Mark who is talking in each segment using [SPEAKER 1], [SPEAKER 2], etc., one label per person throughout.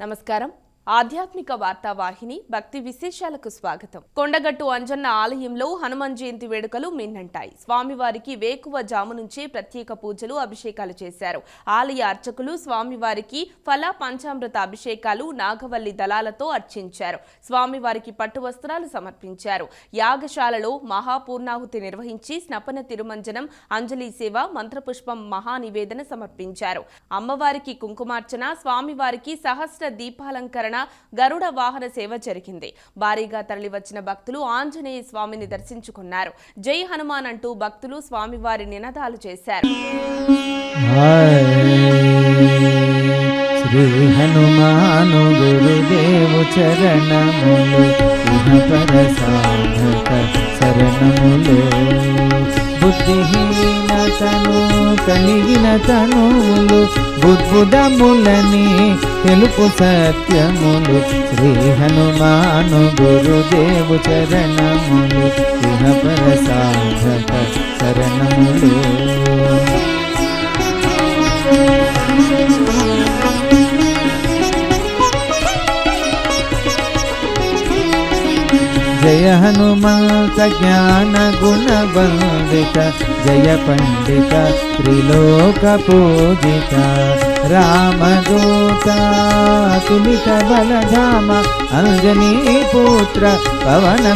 [SPEAKER 1] నమస్కారం. ఆధ్యాత్మిక వార్తావాహిని భక్తి విశేషాలకు స్వాగతం. కొండగట్టు అంజన్న ఆలయంలో హనుమాన్ జయంతి వేడుకలు మిన్నంటాయి. స్వామివారికి వేకువ జాము నుంచే ప్రత్యేక పూజలు అభిషేకాలు చేశారు. ఆలయ అర్చకులు స్వామివారికి ఫల పంచామృత అభిషేకాలు నాగవల్లి దళాలతో అర్చించారు. స్వామివారికి పట్టు వస్త్రాలు సమర్పించారు. యాగశాలలో మహాపూర్ణాహుతి నిర్వహించి స్నపన తిరుమంజనం అంజలి సేవ మంత్రపుష్పం మహానివేదన సమర్పించారు. అమ్మవారికి కుంకుమార్చన స్వామివారికి సహస్ర దీపాలంకరణ గరుడ వాహన సేవ జరిగింది. భారీగా తరలివచ్చిన భక్తులు ఆంజనేయ స్వామిని దర్శించుకున్నారు. జై హనుమాన్ అంటూ భక్తులు స్వామివారి నినదాలు చేశారు.
[SPEAKER 2] శ్రీ హనుమాను గురుదేవు చరణములు ఇహపర సాధక శరణములు బుద్ధిహీన తను కలిగిన తనువులు బుద్బుదములని తెలుపు సత్యములు శ్రీ హనుమాను గురుదేవు చరణములు ఇహపర సాధక శరణములు. జయ హనుమంత జ్ఞాన గుణ వందిత జయ పండిత త్రిలోక పూజిత రామదూత తులిత బలధామ అంజనీ పుత్ర పవన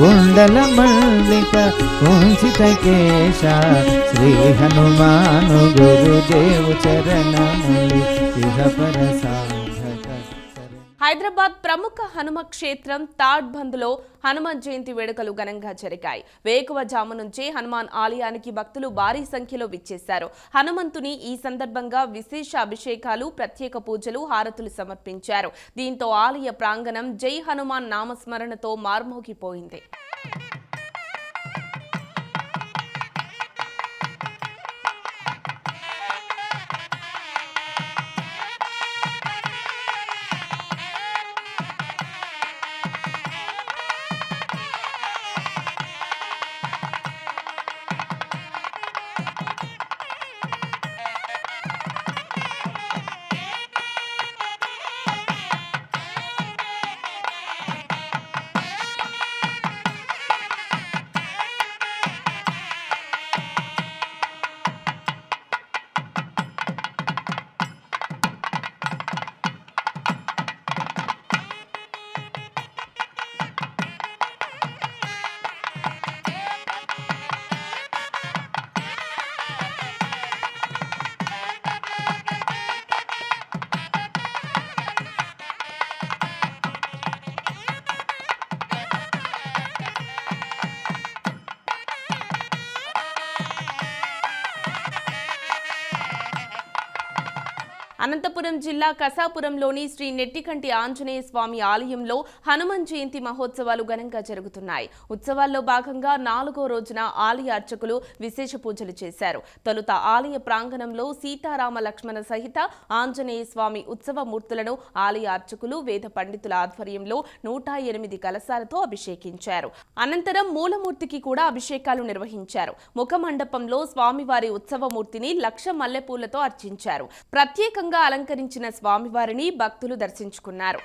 [SPEAKER 2] కుండల మల్లిక కుంచిత కేశ శ్రీ హనుమాను గురుదేవు చరణములు ఇహపర సాధక
[SPEAKER 1] హైదరాబాద్ ప్రముఖ హనుమ క్షేత్రం తాడ్బంద్లో హనుమాన్ జయంతి వేడుకలు ఘనంగా జరిగాయి. వేకువ జాము నుంచే హనుమాన్ ఆలయానికి భక్తులు భారీ సంఖ్యలో విచ్చేశారు. హనుమంతుని ఈ సందర్భంగా విశేష అభిషేకాలు ప్రత్యేక పూజలు హారతులు సమర్పించారు. దీంతో ఆలయ ప్రాంగణం జై హనుమాన్ నామస్మరణతో మార్మోగిపోయింది. అనంతపురం జిల్లా కసాపురంలోని శ్రీ నెట్టికంటి ఆంజనేయ స్వామి ఆలయంలో హనుమాన్ జయంతి మహోత్సవాలు ఘనంగా జరుగుతున్నాయి. ఉత్సవాల్లో భాగంగా నాలుగో రోజున ఆలయ అర్చకులు విశేష పూజలు చేశారు. తొలుత ఆలయ ప్రాంగణంలో సీతారామ లక్ష్మణ సహిత ఆంజనేయ స్వామి ఉత్సవ మూర్తులను ఆలయ అర్చకులు వేద పండితుల ఆధ్వర్యంలో నూట ఎనిమిది కలశాలతో అభిషేకించారు. అనంతరం మూలమూర్తికి కూడా అభిషేకాలు నిర్వహించారు. ముఖమండపంలో స్వామివారి ఉత్సవమూర్తిని లక్ష మల్లెపూలతో అర్చించారు. ప్రత్యేకంగా పూలతో అలంకరించిన స్వామివారిని భక్తులు దర్శించుకున్నారు.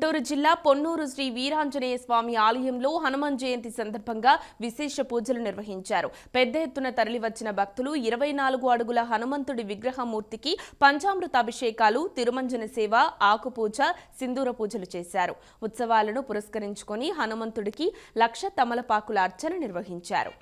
[SPEAKER 1] గుంటూరు జిల్లా పొన్నూరు శ్రీ వీరాంజనేయ స్వామి ఆలయంలో హనుమాన్ జయంతి సందర్భంగా విశేష పూజలు నిర్వహించారు. పెద్ద ఎత్తున తరలివచ్చిన భక్తులు ఇరవై నాలుగు అడుగుల హనుమంతుడి విగ్రహమూర్తికి పంచామృత అభిషేకాలు తిరుమంజన సేవ ఆకుపూజ సింధూర పూజలు చేశారు. ఉత్సవాలను పురస్కరించుకొని హనుమంతుడికి లక్ష తమలపాకుల అర్చన నిర్వహించారు.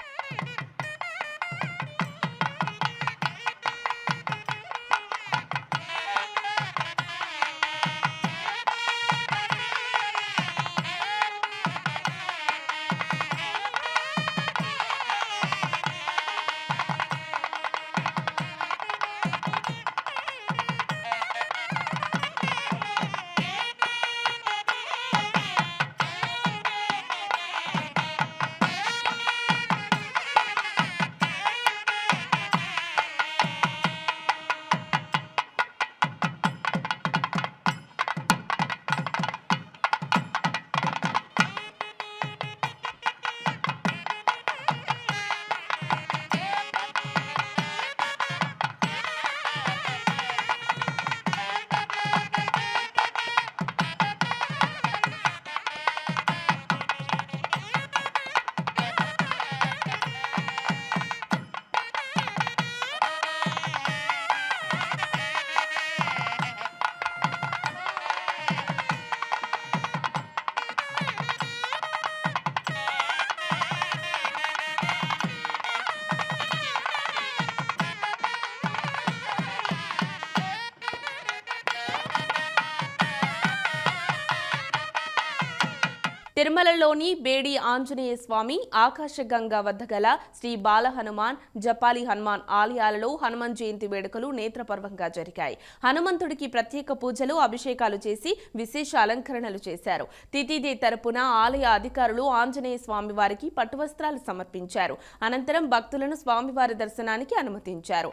[SPEAKER 1] తిరుమలలోని బేడి ఆంజనేయ స్వామి ఆకాశగంగా వద్ద గల శ్రీ బాల హనుమాన్ జపాలి హనుమాన్ ఆలయాలలో హనుమాన్ జయంతి వేడుకలు నేత్రపర్వంగా జరిగాయి. హనుమంతుడికి ప్రత్యేక పూజలు అభిషేకాలు చేసి విశేష అలంకరణలు చేశారు. తితిదే తరపున ఆలయ అధికారులు ఆంజనేయ స్వామి వారికి పట్టువస్త్రాలు సమర్పించారు. అనంతరం భక్తులను స్వామివారి దర్శనానికి అనుమతించారు.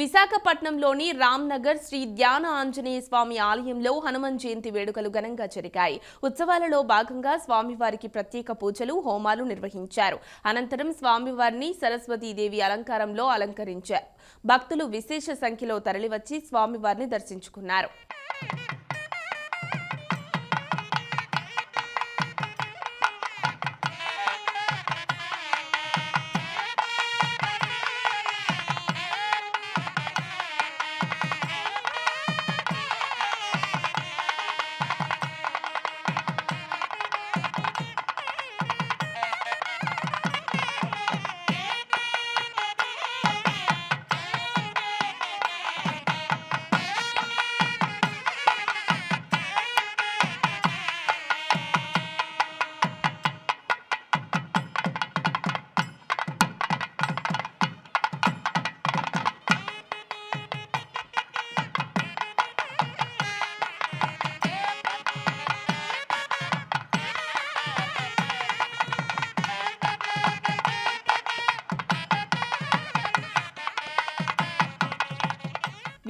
[SPEAKER 1] విశాఖపట్నంలోని రామ్నగర్ శ్రీ ధ్యాన ఆంజనేయ స్వామి ఆలయంలో హనుమాన్ జయంతి వేడుకలు ఘనంగా జరిగాయి. ఉత్సవాలలో భాగంగా స్వామివారికి ప్రత్యేక పూజలు హోమాలు నిర్వహించారు. అనంతరం స్వామివారిని సరస్వతీదేవి అలంకారంలో అలంకరించారు. భక్తులు విశేష సంఖ్యలో తరలివచ్చి స్వామివారిని దర్శించుకున్నారు.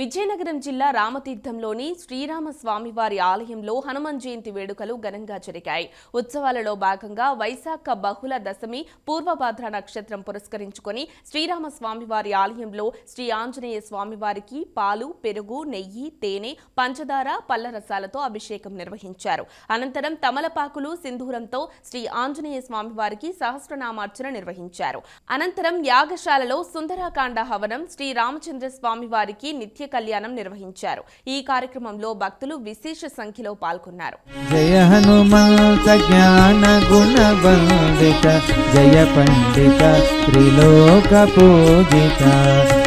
[SPEAKER 1] విజయనగరం జిల్లా రామతీర్థంలోని శ్రీరామ స్వామివారి ఆలయంలో హనుమాన్ జయంతి వేడుకలు ఘనంగా జరిగాయి. ఉత్సవాలలో భాగంగా వైశాఖ బహుళ దశమి పూర్వభాద్ర నక్షత్రం పురస్కరించుకొని శ్రీరామ స్వామివారి ఆలయంలో శ్రీ ఆంజనేయ స్వామివారికి పాలు పెరుగు నెయ్యి తేనె పంచదార పళ్ళ రసాలతో అభిషేకం నిర్వహించారు. అనంతరం తమలపాకులు సింధూరంతో శ్రీ ఆంజనేయ స్వామివారికి సహస్రనామార్చన నిర్వహించారు. అనంతరం యాగశాలలో సుందరాకాండ హవనం శ్రీ రామచంద్ర స్వామివారికి నిత్య కళ్యాణం నిర్వహించారు. ఈ కార్యక్రమంలో భక్తులు విశేష సంఖ్యలో పాల్గొన్నారు.
[SPEAKER 2] జయ హనుమంత జ్ఞాన గుణ వందిత జయ పండిత త్రిలోక పూజిత.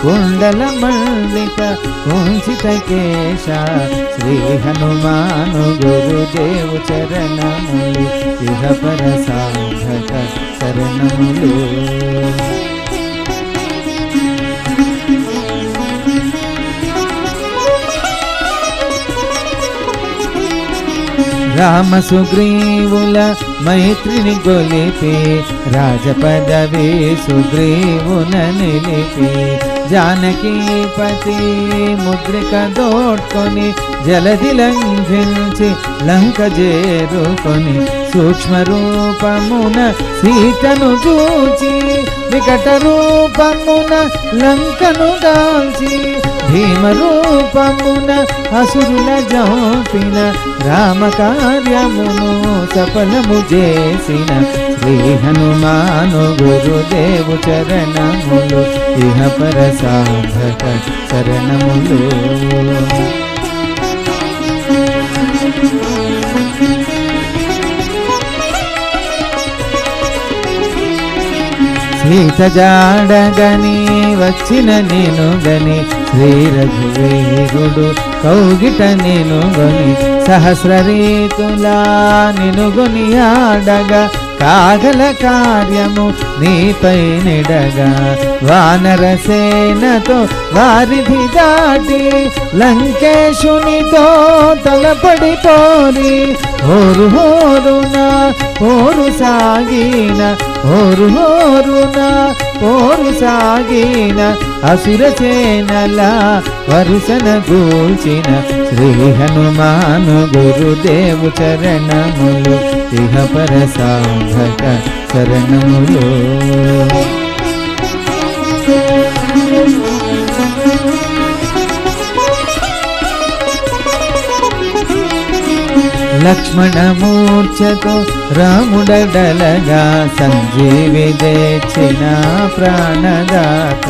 [SPEAKER 2] కుండల మండిత కుంచిత కేశ శ్రీ హనుమాను గురుదేవు చరణములు ఇహ పర సాధక శరణములు రామ సుగ్రీవుల మైత్రిని గొలిపి రాజపదవి సుగ్రీవున నిలిపి జానకీపతి ముద్రిక దోడ్కొని జలది లంఘించి లంక చేరుకొని సూక్ష్మ రూపమున సీతను చూచి వికట రూపమున లంకను దాల్చి భీమ రూపమున అసురుల జోపిన రామ కార్యమును సఫలము చేసిన శ్రీ హనుమాను గురుదేవు చరణములు ఇహ పర సాధక శరణములు సీత జాడగని వచ్చిన నేను గని శ్రీ రఘువీరుడు కౌగిట నేను గని సహస్ర రీతులా నినుగొని ఆడగా కాగల కార్యము నీపై నిడగా వానర సేనతో వారిధి దాటి లంకేశునితో తలపడి పోరి హోరు హోరున పోరు సాగిన హోరు హోరున పోరు సాగిన అసుర సేనల వరుసన గూల్చిన శ్రీ హనుమాను గురుదేవు చరణములు ఇహ పర సాధక శరణములు లక్ష్మణమూర్ఛతో రాముడడలగా సంజీవి తెచ్చిన ప్రాణదాత.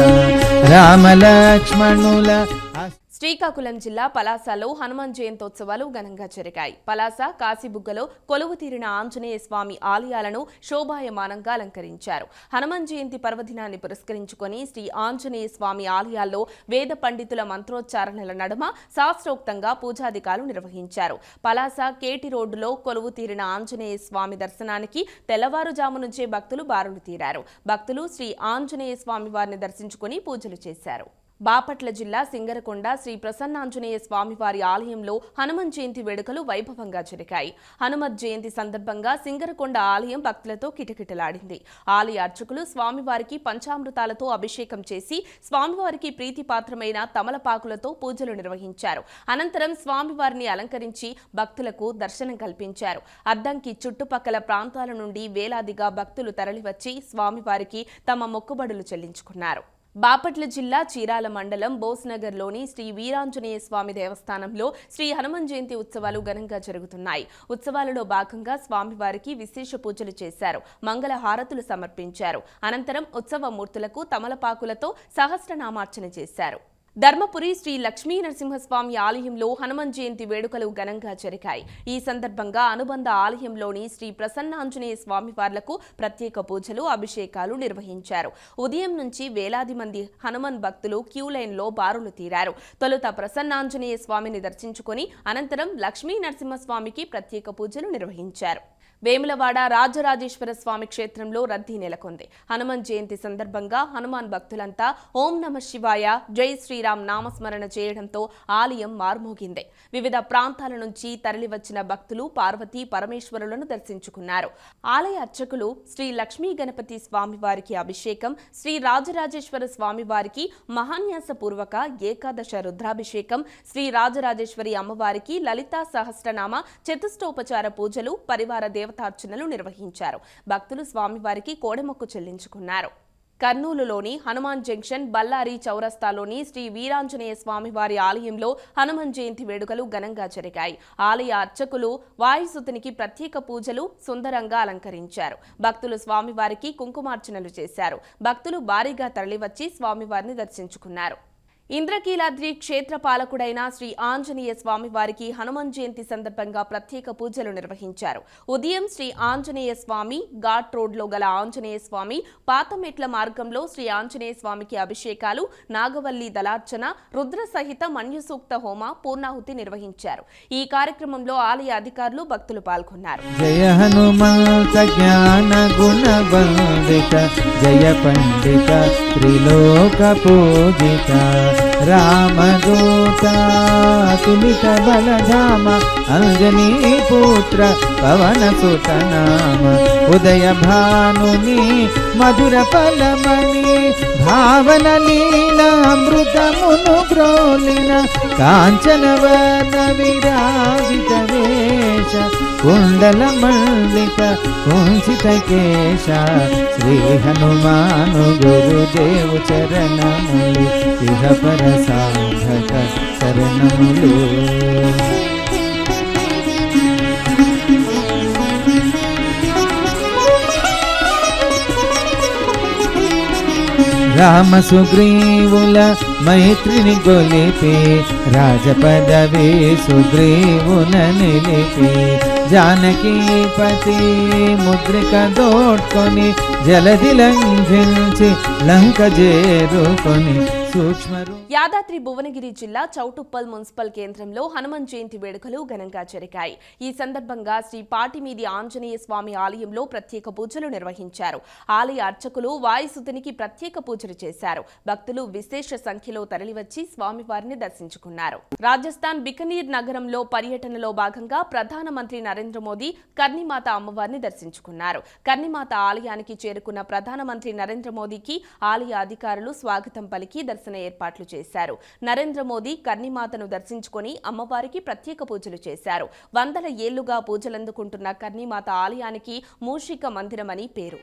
[SPEAKER 2] రామ లక్ష్మణుల
[SPEAKER 1] శ్రీకాకుళం జిల్లా పలాసలో హనుమాన్ జయంతోత్సవాలు ఘనంగా జరిగాయి. పలాస కాశీబుగ్గలో కొలువు తీరిన ఆంజనేయ స్వామి ఆలయాలను శోభాయమానంగా అలంకరించారు. హనుమాన్ జయంతి పర్వదినాన్ని పురస్కరించుకొని శ్రీ ఆంజనేయ స్వామి ఆలయాల్లో వేద పండితుల మంత్రోచ్చారణల నడుమ శాస్త్రోక్తంగా పూజాధికారులు నిర్వహించారు. పలాస కేటి రోడ్డులో కొలువు తీరిన ఆంజనేయ స్వామి దర్శనానికి తెల్లవారుజాము నుంచే భక్తులు బారులు తీరారు. భక్తులు శ్రీ ఆంజనేయ స్వామి వారిని దర్శించుకుని పూజలు చేశారు. బాపట్ల జిల్లా సింగరకొండ శ్రీ ప్రసన్నాంజనేయ స్వామివారి ఆలయంలో హనుమన్ జయంతి వేడుకలు వైభవంగా జరిగాయి. హనుమత్ జయంతి సందర్భంగా సింగరకొండ ఆలయం భక్తులతో కిటకిటలాడింది. ఆలయ అర్చకులు స్వామివారికి పంచామృతాలతో అభిషేకం చేసి స్వామివారికి ప్రీతిపాత్రమైన తమలపాకులతో పూజలు నిర్వహించారు. అనంతరం స్వామివారిని అలంకరించి భక్తులకు దర్శనం కల్పించారు. అద్దంకి చుట్టుపక్కల ప్రాంతాల నుండి వేలాదిగా భక్తులు తరలివచ్చి స్వామివారికి తమ మొక్కుబడులు చెల్లించుకున్నారు. బాపట్ల జిల్లా చీరాల మండలం బోస్నగర్లోని శ్రీ వీరాంజనేయ స్వామి దేవస్థానంలో శ్రీ హనుమాన్ జయంతి ఉత్సవాలు ఘనంగా జరుగుతున్నాయి. ఉత్సవాలలో భాగంగా స్వామివారికి విశేష పూజలు చేశారు. మంగళ హారతులు సమర్పించారు. అనంతరం ఉత్సవ మూర్తులకు తమలపాకులతో సహస్రనామార్చన చేశారు. ధర్మపురి శ్రీ లక్ష్మీ నరసింహస్వామి ఆలయంలో హనుమాన్ జయంతి వేడుకలు ఘనంగా జరిగాయి. ఈ సందర్భంగా అనుబంధ ఆలయంలోని శ్రీ ప్రసన్నాంజనేయ స్వామి వార్లకు ప్రత్యేక పూజలు అభిషేకాలు నిర్వహించారు. ఉదయం నుంచి వేలాది మంది హనుమాన్ భక్తులు క్యూ లైన్లో బారులు తీరారు. తొలుత ప్రసన్నాంజనేయ స్వామిని దర్శించుకొని అనంతరం లక్ష్మీ నరసింహస్వామికి ప్రత్యేక పూజలు నిర్వహించారు. వేములవాడ రాజరాజేశ్వర స్వామి క్షేత్రంలో రద్దీ నెలకొంది. హనుమాన్ జయంతి సందర్భంగా హనుమాన్ భక్తులంతా ఓం నమ శివాయ జై శ్రీరామ్ నామస్మరణ చేయడంతో ఆలయం మార్మోగింది. వివిధ ప్రాంతాల నుంచి తరలివచ్చిన భక్తులు పార్వతీ పరమేశ్వరులను దర్శించుకున్నారు. ఆలయ అర్చకులు శ్రీ లక్ష్మీ గణపతి స్వామివారికి అభిషేకం శ్రీ రాజరాజేశ్వర స్వామివారికి మహాన్యాసపూర్వక ఏకాదశ రుద్రాభిషేకం శ్రీ రాజరాజేశ్వరి అమ్మవారికి లలితా సహస్రనామ చతుష్టోపచార పూజలు పరివార దేవ దేవతార్చనలు నిర్వహించారు. భక్తులు స్వామివారికి కోడెమొక్కు చెల్లించుకున్నారు. కర్నూలులోని హనుమాన్ జంక్షన్ బల్లారి చౌరస్తాలోని శ్రీ వీరాంజనేయ స్వామివారి ఆలయంలో హనుమాన్ జయంతి వేడుకలు ఘనంగా జరిగాయి. ఆలయ అర్చకులు వాయుసుతునికి ప్రత్యేక పూజలు సుందరంగా అలంకరించారు. భక్తులు స్వామివారికి కుంకుమార్చనలు చేశారు. భక్తులు భారీగా తరలివచ్చి స్వామివారిని దర్శించుకున్నారు. ఇంద్రకీలాద్రి క్షేత్ర పాలకుడైన శ్రీ ఆంజనేయ స్వామి వారికి హనుమాన్ జయంతి సందర్భంగా ప్రత్యేక పూజలు నిర్వహించారు. ఉదయం శ్రీ ఆంజనేయ స్వామి ఘాట్ రోడ్లో గల ఆంజనేయ స్వామి పాతమెట్ల మార్గంలో శ్రీ ఆంజనేయ స్వామికి అభిషేకాలు నాగవల్లి దళార్చన రుద్ర సహిత మన్యుసూక్త హోమ పూర్ణాహుతి నిర్వహించారు. ఈ కార్యక్రమంలో ఆలయ అధికారులు భక్తులు పాల్గొన్నారు.
[SPEAKER 2] జయ హనుమంత జ్ఞాన గుణ జయ పండిత త్రిలోక పూజిత. रामदूता अंजनी पुत्र అంజనీ పవన సుత ఉదయ భానుని మధుర ఫలమణి భావన లీల అమృతమును గ్రోలిన కాంచనవన విరాజిత వేష కుండల మండిత కుంచిత కేశ శ్రీ హనుమాను గురుదేవు చరణములు ఇహ పర సాధక శరణములు రామ సుగ్రీవుల మైత్రిని గొలిపి రాజపదవి సుగ్రీవున నిలిపి జానకీపతి ముద్రిక దోడ్కొని జలది లంఘించి లంక చేరుకొని సూక్ష్మ
[SPEAKER 1] యాదాద్రి భువనగిరి జిల్లా చౌటుప్పల్ మున్సిపల్ కేంద్రంలో హనుమాన్ జయంతి వేడుకలు ఘనంగా జరిగాయి. ఈ సందర్భంగా శ్రీ పాటిమీది ఆంజనేయ స్వామి ఆలయంలో ప్రత్యేక పూజలు నిర్వహించారు. ఆలయ అర్చకులు వాయుసుతునికి ప్రత్యేక పూజలు చేశారు. భక్తులు విశేష సంఖ్యలో తరలివచ్చి స్వామివారిని దర్శించుకున్నారు. రాజస్థాన్ బికనీర్ నగరంలో పర్యటనలో భాగంగా ప్రధానమంత్రి నరేంద్ర మోదీ కర్ణిమాత అమ్మవారిని దర్శించుకున్నారు. కర్ణిమాత ఆలయానికి చేరుకున్న ప్రధానమంత్రి నరేంద్ర మోదీకి ఆలయ అధికారులు స్వాగతం పలికి దర్శన ఏర్పాట్లు చేశారు. నరేంద్ర మోదీ కర్ణిమాతను దర్శించుకొని అమ్మవారికి ప్రత్యేక పూజలు చేశారు. వందల ఏళ్ళుగా పూజలందుకుంటున్న కర్ణిమాత ఆలయానికి మూషిక మందిరమని పేరు.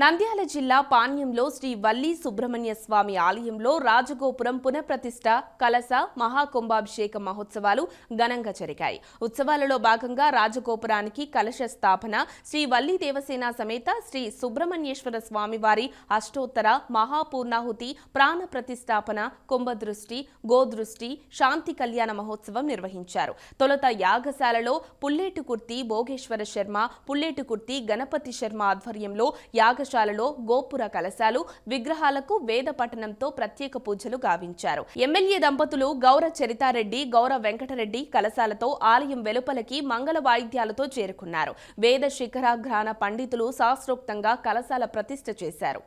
[SPEAKER 1] నంద్యాల జిల్లా పాణ్యంలో శ్రీ వల్లి సుబ్రహ్మణ్య స్వామి ఆలయంలో రాజగోపురం పునఃప్రతిష్ట కలస మహాకుంభాభిషేక మహోత్సవాలు ఘనంగా జరిగాయి. ఉత్సవాలలో భాగంగా రాజగోపురానికి కలశ స్థాపన శ్రీ వల్లి దేవసేన సమేత శ్రీ సుబ్రహ్మణ్యేశ్వర స్వామివారి అష్టోత్తర మహాపూర్ణాహుతి ప్రాణ ప్రతిష్టాపన కుంభదృష్టి గోదృష్టి శాంతి కళ్యాణ మహోత్సవం నిర్వహించారు. తొలుత యాగశాలలో పుల్లేటు కుర్తి భోగేశ్వర శర్మ పుల్లేటుకుర్తి గణపతి శర్మ ఆధ్వర్యంలో యాగ యాగశాలలో గోపుర కలశాలు విగ్రహాలకు వేద పఠనంతో ప్రత్యేక పూజలు గావించారు. ఎమ్మెల్యే దంపతులు గౌర చరితారెడ్డి గౌర వెంకటరెడ్డి కలశాలతో ఆలయం వెలుపలకి మంగళ వాయిద్యాలతో చేరుకున్నారు. వేద శిఖరాఘ్రాన పండితులు శాస్త్రోక్తంగా కలశాల ప్రతిష్ఠ చేశారు.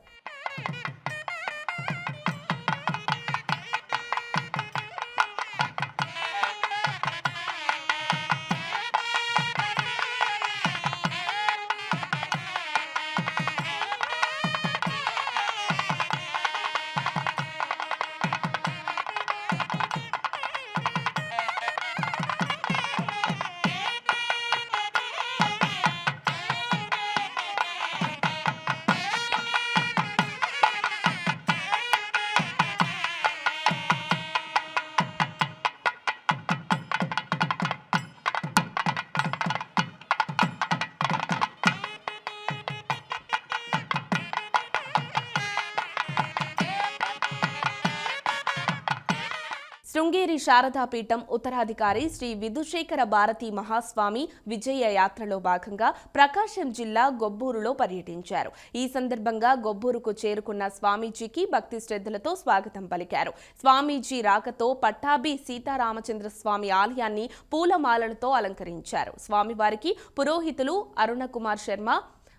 [SPEAKER 1] శృంగేరి శారదాపీఠం ఉత్తరాధికారి శ్రీ విధుశేఖర భారతి మహాస్వామి విజయ యాత్రలో భాగంగా ప్రకాశం జిల్లా గొబ్బూరులో పర్యటించారు. ఈ సందర్భంగా గొబ్బూరుకు చేరుకున్న స్వామీజీకి భక్తి శ్రద్ధలతో స్వాగతం పలికారు. స్వామీజీ రాకతో పట్టాభి సీతారామచంద్ర స్వామి ఆలయాన్ని పూలమాలలతో అలంకరించారు. స్వామివారికి పురోహితులు అరుణకుమార్ శర్మ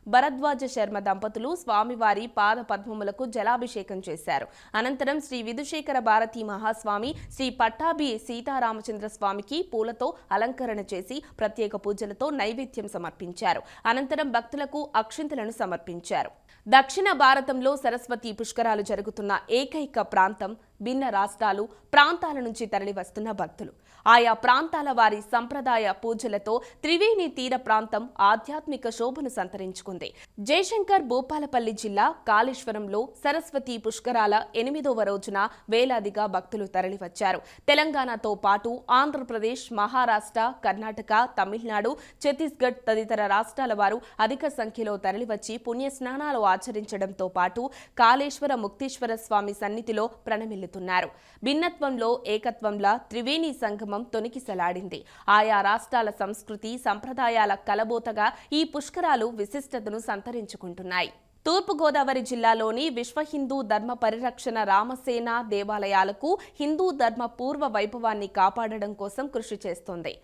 [SPEAKER 1] భరద్వాజ శర్మ దంపతులు స్వామివారి పాద పద్మములకు జలాభిషేకం చేశారు. అనంతరం శ్రీ విధుశేఖర భారతి మహాస్వామి శ్రీ పట్టాభి సీతారామచంద్ర స్వామికి పూలతో అలంకరణ చేసి ప్రత్యేక పూజలతో నైవేద్యం సమర్పించారు. అనంతరం భక్తులకు అక్షింతలను సమర్పించారు. దక్షిణ భారతంలో సరస్వతి పుష్కరాలు జరుగుతున్న ఏకైక ప్రాంతం భిన్న రాష్ట్రాలు ప్రాంతాల నుంచి తరలివస్తున్న భక్తులు. ఆయా ప్రాంతాల వారి సంప్రదాయ పూజలతో త్రివేణి తీర ప్రాంతం ఆధ్యాత్మిక శోభను సంతరించుకుంది. జయశంకర్ భూపాలపల్లి జిల్లా కాళేశ్వరంలో సరస్వతి పుష్కరాల ఎనిమిదవ రోజున వేలాదిగా భక్తులు తరలివచ్చారు. తెలంగాణతో పాటు ఆంధ్రప్రదేశ్ మహారాష్ట్ర కర్ణాటక తమిళనాడు ఛత్తీస్గఢ్ తదితర రాష్ట్రాల వారు అధిక సంఖ్యలో తరలివచ్చి పుణ్య స్నానాలు ఆచరించడంతో పాటు కాళేశ్వర ముక్తీశ్వర స్వామి సన్నిధిలో ప్రణమిల్లుతున్నారు. భిన్నత్వంలో ఏకత్వంలా త్రివేణి సంగమం తొనికిసలాడింది. ఆయా రాష్ట్రాల సంస్కృతి సంప్రదాయాల కలబోతగా ఈ పుష్కరాలు విశిష్టతను సంతరించుకుంటున్నాయి. తూర్పుగోదావరి జిల్లాలోని విశ్వ హిందూ ధర్మ పరిరక్షణ రామసేన దేవాలయాలకు హిందూ ధర్మ పూర్వ వైభవాన్ని కాపాడడం కోసం కృషి చేస్తోంది.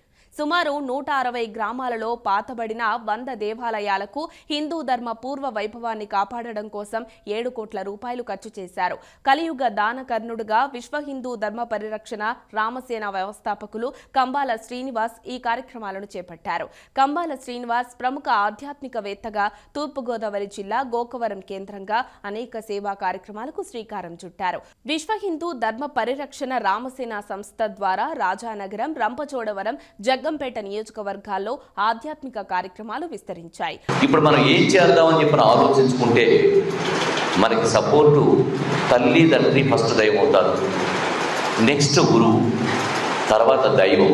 [SPEAKER 1] సుమారు నూట అరవై గ్రామాలలో పాతబడిన వంద దేవాలయాలకు హిందూ ధర్మ పూర్వ వైభవాన్ని కాపాడడం కోసం ఏడు కోట్ల రూపాయలు ఖర్చు చేశారు. కలియుగ దానకర్ణుడుగా విశ్వ హిందూ ధర్మ పరిరక్షణ రామసేన వ్యవస్థాపకులు కంబాల శ్రీనివాస్ ఈ కార్యక్రమాలను చేపట్టారు. కంబాల శ్రీనివాస్ ప్రముఖ ఆధ్యాత్మికవేత్తగా తూర్పుగోదావరి జిల్లా గోకవరం కేంద్రంగా అనేక సేవా కార్యక్రమాలకు శ్రీకారం చుట్టారు. విశ్వ హిందూ ధర్మ పరిరక్షణ రామసేన సంస్థ ద్వారా రాజానగరం రంపచోడవరం జగ్గంపేట నియోజకవర్గాల్లో ఆధ్యాత్మిక కార్యక్రమాలు విస్తరించాయి.
[SPEAKER 3] ఇప్పుడు మనం ఏం చేద్దామని చెప్పి ఆలోచించుకుంటే మనకి సపోర్టు తల్లి తండ్రి ఫస్ట్ దైవం అవుతారు. నెక్స్ట్ గురువు తర్వాత దైవం.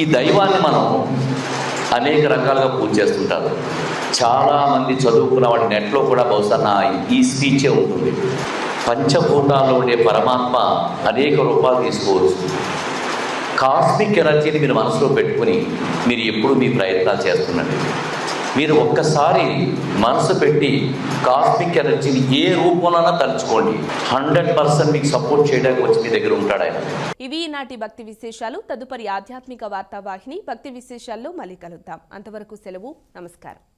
[SPEAKER 3] ఈ దైవాన్ని మనం అనేక రకాలుగా పూజ చేస్తుంటారు. చాలామంది చదువుకున్న వాడి నెట్లో కూడా బహుశా నా ఈ స్పీచే ఉంటుంది. పంచభూతాల్లో ఉండే పరమాత్మ అనేక రూపాలు తీసుకోవచ్చు. కాస్మిక్ ఎనర్జీని మీరు మనసులో పెట్టుకుని మీరు ఎప్పుడు మీ ప్రయత్నాలు చేస్తుండండి మీరు ఒక్కసారి మనసు పెట్టి కాస్మిక్ ఎనర్జీని ఏ రూపంలోనైనా తలుచుకోండి. హండ్రెడ్ పర్సెంట్ మీకు సపోర్ట్ చేయడానికి వచ్చి మీ దగ్గర ఉంటాడు ఆయన.
[SPEAKER 1] ఇవి నాటి భక్తి విశేషాలు. తదుపరి ఆధ్యాత్మిక వార్తావాహిని భక్తి విశేషాల్లో మళ్ళీ కలుద్దాం. అంతవరకు సెలవు. నమస్కారం.